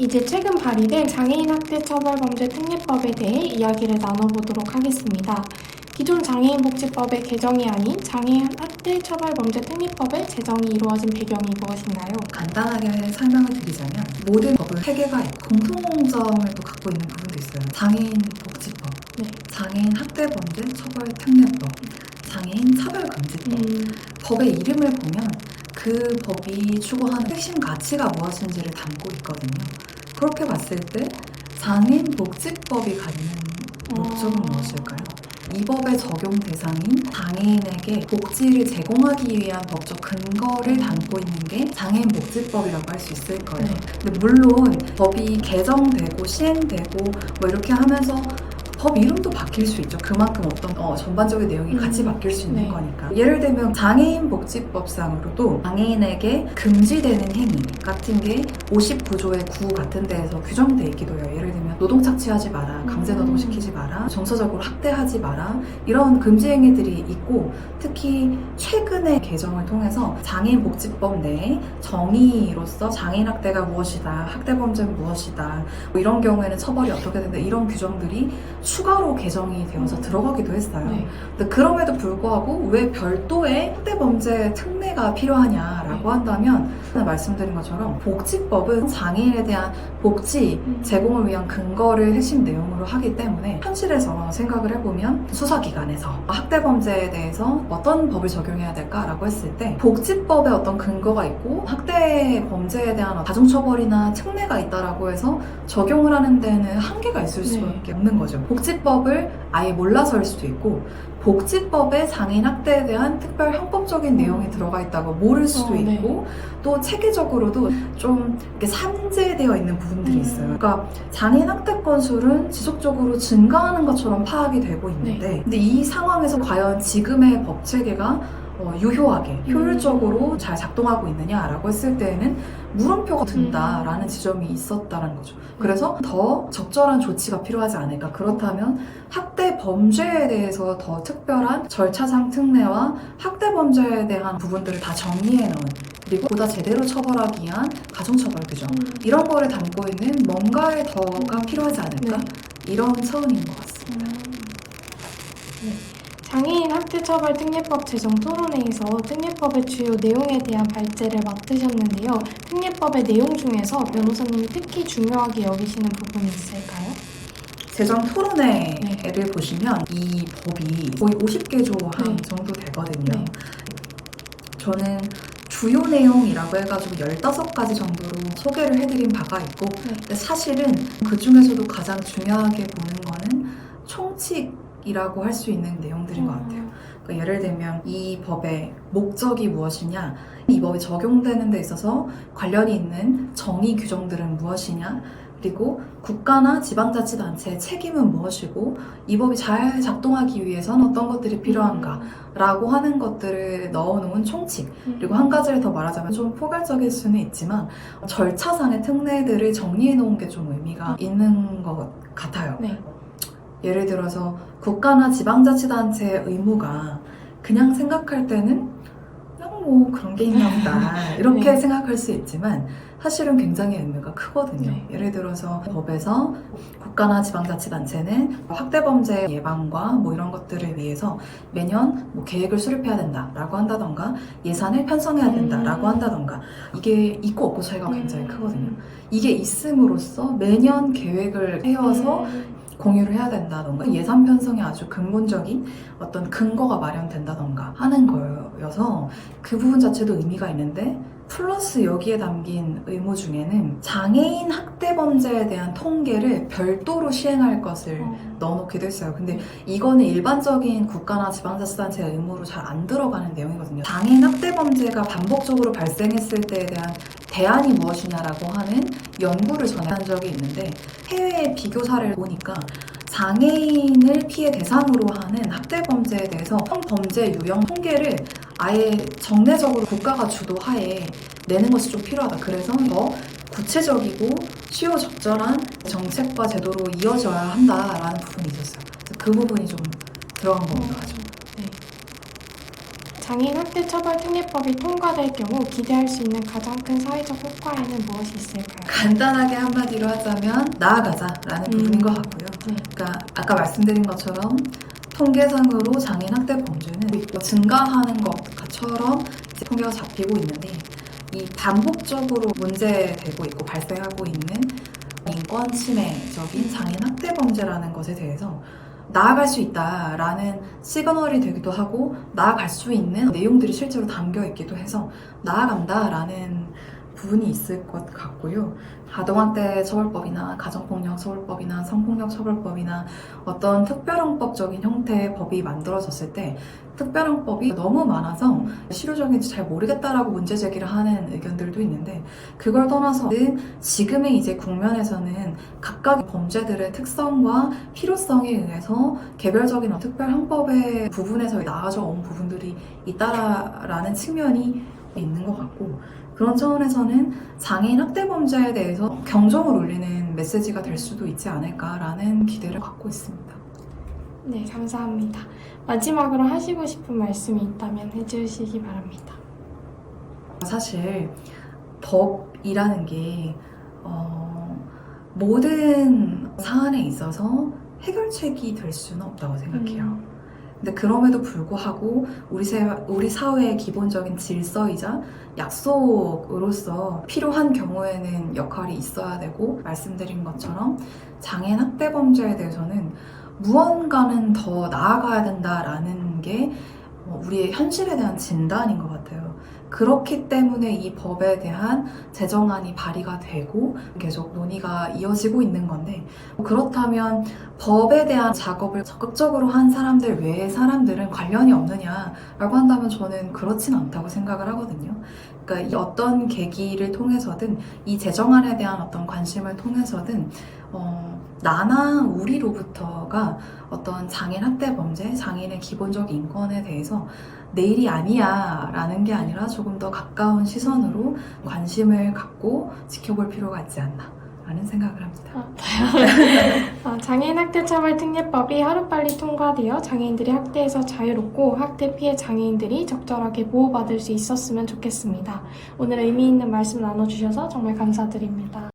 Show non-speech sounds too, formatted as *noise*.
이제 최근 발의된 장애인 학대 처벌 범죄 특례법에 대해 이야기를 나눠보도록 하겠습니다. 기존 장애인 복지법의 개정이 아닌 장애인 학대 처벌 범죄 특례법의 제정이 이루어진 배경이 무엇인가요? 간단하게 설명을 드리자면 모든 법은 세계가 있고 공통점을 또 갖고 있는 부분도 있어요. 장애인 복지법, 네. 장애인 학대 범죄 처벌 특례법, 장애인 차별금지법. 음, 법의 이름을 보면 그 법이 추구하는 핵심 가치가 무엇인지를 담고 있거든요. 그렇게 봤을 때 장애인 복지법이 갖는 목적은 어. 무엇일까요? 이 법의 적용 대상인 장애인에게 복지를 제공하기 위한 법적 근거를 담고 있는 게 장애인 복지법이라고 할 수 있을 거예요. 네. 근데 물론 법이 개정되고 시행되고 뭐 이렇게 하면서 법 이름도 바뀔 수 있죠. 그만큼 어떤 어, 전반적인 내용이 같이 음, 바뀔 수 있는 네. 거니까. 예를 들면 장애인 복지법상으로도 장애인에게 금지되는 행위 같은 게 59조의 9 같은 데에서 규정돼 있기도 해요. 예를 들면 노동 착취하지 마라, 강제 노동 시키지 마라, 정서적으로 학대하지 마라 이런 금지 행위들이 있고 특히 최근의 개정을 통해서 장애인 복지법 내에 정의로서 장애인 학대가 무엇이다, 학대 범죄는 무엇이다, 뭐 이런 경우에는 처벌이 어떻게 된다 이런 규정들이 추가로 개정이 되어서 들어가기도 했어요. 네. 근데 그럼에도 불구하고 왜 별도의 학대 범죄 특례가 필요하냐라고 네. 한다면 말씀드린 것처럼 복지법은 장애인에 대한 복지 음. 제공을 위한 근 거를 핵심 내용으로 하기 때문에 현실에서 생각을 해보면 수사기관에서 학대 범죄에 대해서 어떤 법을 적용해야 될까라고 했을 때 복지법에 어떤 근거가 있고 학대 범죄에 대한 가중처벌이나 특례가 있다라고 해서 적용을 하는 데는 한계가 있을 네. 수밖에 없는 거죠. 복지법을 아예 몰라서일 수도 있고 복지법에 장애인 학대에 대한 특별 형법적인 내용이 들어가 있다고 모를 수도 어, 네. 있고 또 체계적으로도 좀 이렇게 산재되어 있는 부분들이 음. 있어요. 그러니까 장애인 학대 건수는 지속적으로 증가하는 것처럼 파악이 되고 있는데 네. 근데 이 상황에서 과연 지금의 법 체계가 어, 유효하게 음. 효율적으로 잘 작동하고 있느냐라고 했을 때에는 물음표가 음. 든다라는 지점이 있었다는 거죠. 그래서 더 적절한 조치가 필요하지 않을까. 그렇다면 학대 범죄에 대해서 더 특별한 절차상 특례와 학대 범죄에 대한 부분들을 다 정리해 놓은 그리고 보다 제대로 처벌하기 위한 가중처벌 규정 음, 이런 거를 담고 있는 뭔가의 더가 필요하지 않을까 네. 이런 차원인 것 같습니다. 음. 네. 장애인 학대 처벌 특례법 제정 토론회에서 특례법의 주요 내용에 대한 발제를 맡으셨는데요. 특례법의 내용 중에서 변호사님이 특히 중요하게 여기시는 부분이 있을까요? 재정 토론회를 보시면 이 법이 거의 50개조 한 네. 정도 되거든요. 네. 저는 주요 내용이라고 해가지고 15가지 정도로 소개를 해드린 바가 있고 네. 근데 사실은 그 중에서도 가장 중요하게 보는 거는 총칙이라고 할 수 있는 내용들인 것 같아요. 그러니까 예를 들면 이 법의 목적이 무엇이냐, 이 법이 적용되는 데 있어서 관련이 있는 정의 규정들은 무엇이냐, 그리고 국가나 지방자치단체의 책임은 무엇이고 이 법이 잘 작동하기 위해서는 어떤 것들이 필요한가 라고 하는 것들을 넣어놓은 총칙 음. 그리고 한 가지를 더 말하자면 좀 포괄적일 수는 있지만 절차상의 특례들을 정리해 놓은 게 좀 의미가 있는 것 같아요. 네. 예를 들어서 국가나 지방자치단체의 의무가 그냥 생각할 때는 그냥 뭐 그런 게 있나 보다 *laughs* 이렇게 네. 생각할 수 있지만 사실은 굉장히 의미가 크거든요. 네. 예를 들어서 법에서 국가나 지방자치단체는 학대범죄 예방과 뭐 이런 것들을 위해서 매년 뭐 계획을 수립해야 된다라고 한다던가 예산을 편성해야 된다라고 음. 한다던가 이게 있고 없고 차이가 굉장히 음. 크거든요. 이게 있음으로써 매년 계획을 세워서 음. 공유를 해야 된다던가 예산 편성에 아주 근본적인 어떤 근거가 마련된다던가 하는 거여서 그 부분 자체도 의미가 있는데 플러스 여기에 담긴 의무 중에는 장애인 학대 범죄에 대한 통계를 별도로 시행할 것을 어. 넣어놓기도 했어요. 근데 이거는 일반적인 국가나 지방자치단체 의무로 잘 안 들어가는 내용이거든요. 장애인 학대 범죄가 반복적으로 발생했을 때에 대한 대안이 무엇이냐라고 하는 연구를 전에 한 적이 있는데 해외의 비교 사례를 보니까 장애인을 피해 대상으로 하는 학대 범죄에 대해서 범죄 유형 통계를 아예 정례적으로 국가가 주도하에 내는 것이 좀 필요하다. 그래서 더 구체적이고 시효 적절한 정책과 제도로 이어져야 한다라는 부분이 있었어요. 그 부분이 좀 들어간 겁니다. 네. 장애인 학대 처벌 특례법이 통과될 경우 기대할 수 있는 가장 큰 사회적 효과에는 무엇이 있을까요? 간단하게 한마디로 하자면 나아가자라는 음. 부분인 것 같고요. 네. 그러니까 아까 말씀드린 것처럼 통계상으로 장애인 학대 범죄는 증가하는 것처럼 통계가 잡히고 있는데 이 반복적으로 문제되고 있고 발생하고 있는 인권 침해적인 장애인 학대 범죄라는 것에 대해서 나아갈 수 있다라는 시그널이 되기도 하고 나아갈 수 있는 내용들이 실제로 담겨 있기도 해서 나아간다라는 부분이 있을 것 같고요. 아동학대 처벌법이나 가정폭력 처벌법이나 성폭력 처벌법이나 어떤 특별형법적인 형태의 법이 만들어졌을 때 특별형법이 너무 많아서 실효적인지 잘 모르겠다라고 문제 제기를 하는 의견들도 있는데 그걸 떠나서는 지금의 이제 국면에서는 각각 범죄들의 특성과 필요성에 의해서 개별적인 특별형법의 부분에서 나아져 온 부분들이 있다라는 측면이 있는 것 같고 그런 차원에서는 장애인 학대 범죄에 대해서 경종을 울리는 메시지가 될 수도 있지 않을까라는 기대를 갖고 있습니다. 네, 감사합니다. 마지막으로 하시고 싶은 말씀이 있다면 해주시기 바랍니다. 사실 법이라는 게 어, 모든 사안에 있어서 해결책이 될 수는 없다고 생각해요. 음, 근데 그럼에도 불구하고 우리, 세, 우리 사회의 기본적인 질서이자 약속으로서 필요한 경우에는 역할이 있어야 되고 말씀드린 것처럼 장애인 학대 범죄에 대해서는 무언가는 더 나아가야 된다라는 게 어, 우리의 현실에 대한 진단인 것 같아요. 그렇기 때문에 이 법에 대한 제정안이 발의가 되고 계속 논의가 이어지고 있는 건데 그렇다면 법에 대한 작업을 적극적으로 한 사람들 외의 사람들은 관련이 없느냐라고 한다면 저는 그렇진 않다고 생각을 하거든요. 그러니까 이 어떤 계기를 통해서든 이 제정안에 대한 어떤 관심을 통해서든 어, 나나 우리로부터가 어떤 장애인 학대 범죄, 장애인의 기본적 인권에 대해서 내일이 아니야 라는 게 아니라 조금 더 가까운 시선으로 관심을 갖고 지켜볼 필요가 있지 않나 라는 생각을 합니다. *laughs* 어, 장애인 학대 처벌 특례법이 하루빨리 통과되어 장애인들이 학대에서 자유롭고 학대 피해 장애인들이 적절하게 보호받을 수 있었으면 좋겠습니다. 오늘 의미 있는 말씀 나눠주셔서 정말 감사드립니다.